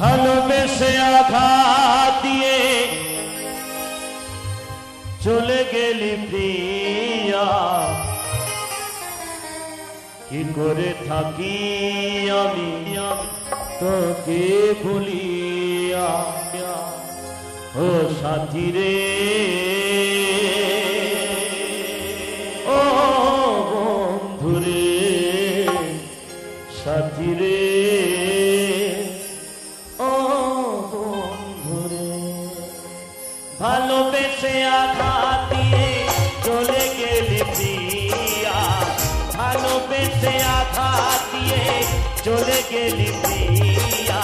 ভালোবেসে আঘাত দিয়ে চলে গেলি প্রিয়া। কি করে থাকি আমি? তোকে ভুলিয়া। ও সাথী রে। ও বন্ধু রে, সাথী রে। ভালোবেসে আঘাত দিয়ে চলে গেলি প্রিয়া। ভালোবেসে আঘাত দিয়ে চলে গেলি প্রিয়া।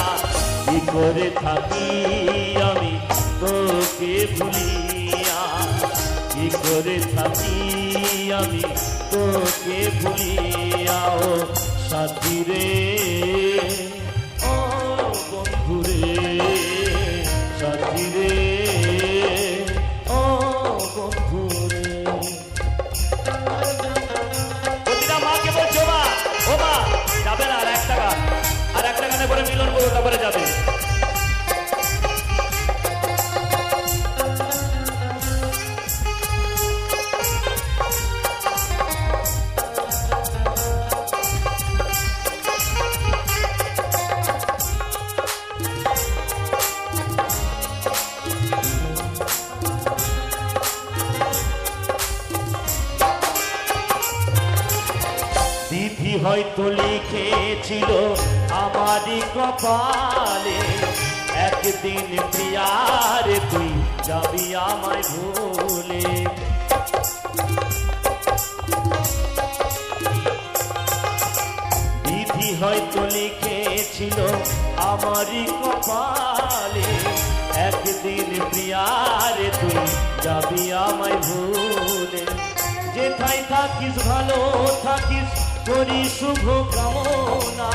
কি করে থাকি আমি তোকে ভুলিয়া? কি করে থাকি আমি তোকে ভুলিয়া? ও সাথী রে। হয়তো লিখেছিল আমারই কপালে। একদিন প্রিয়ারে তুই যাবি আমায় ভুলে। বিধি হয়তো লিখেছিল আমারই কপালে। একদিন প্রিয়ারে তুই যাবি আমায় ভুলে। যেথায় থাকিস ভালো করি শুভ কামনা।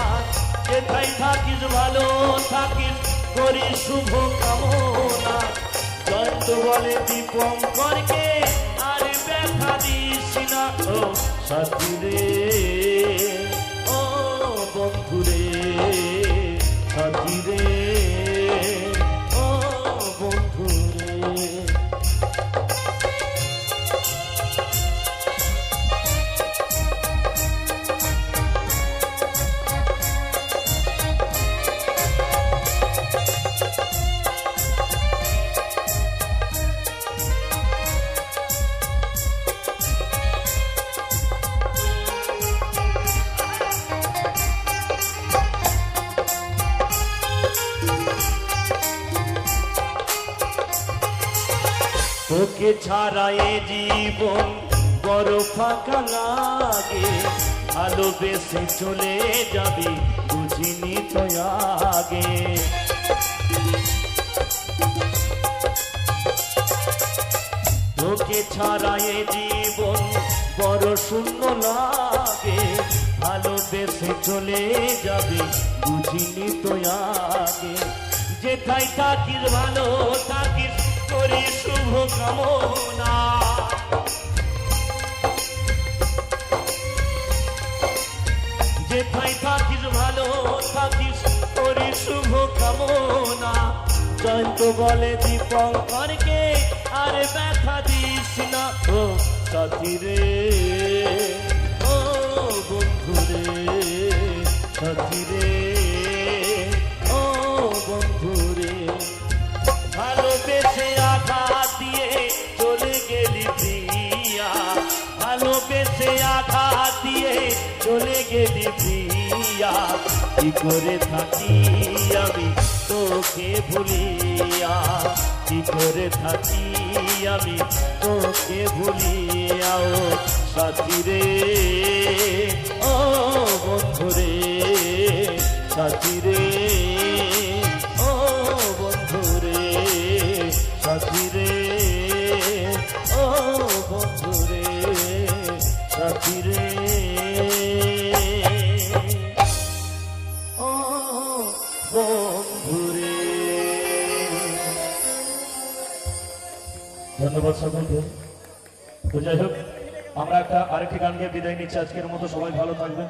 যেথায় থাকিস ভালো থাকিস, করি শুভ কামনা। জয়ন্ত বলে দীপঙ্করকে, আর ব্যথা দিস না। ও সাথী রে ও বন্ধু রে তোকে ছাড়া এ জীবন বড় ফাঁকা লাগে। ভালোবেসে চলে যাবি বুঝিনি তো আগে। তোকে ছাড়া এ জীবন বড় শূন্য লাগে। ভালোবেসে চলে যাবে বুঝিনি তো আগে। যেথায় থাকির ভালো থাকিস জয়ন্ত বলে দীপঙ্করকে, আর ব্যথা দিস না ও সাথী রে, ও বন্ধু রে, সাথী রে, ও বন্ধু রে। চলে গেলি প্রিয়া, কি করে থাকি আমি তোকে ভুলিয়া? কি করে থাকি আমি তোকে ভুলিয়া? ও সাথী রে, ও বন্ধু রে, সাথী রে, ও বন্ধু রে, সাথী রে, ও বন্ধু রে, সাথী রে। ধন্যবাদ সকলকে। তো যাই হোক, আমরা একটা আরেকটি গান গিয়ে বিদায় নিচ্ছি আজকের মতো। সবাই ভালো থাকবেন।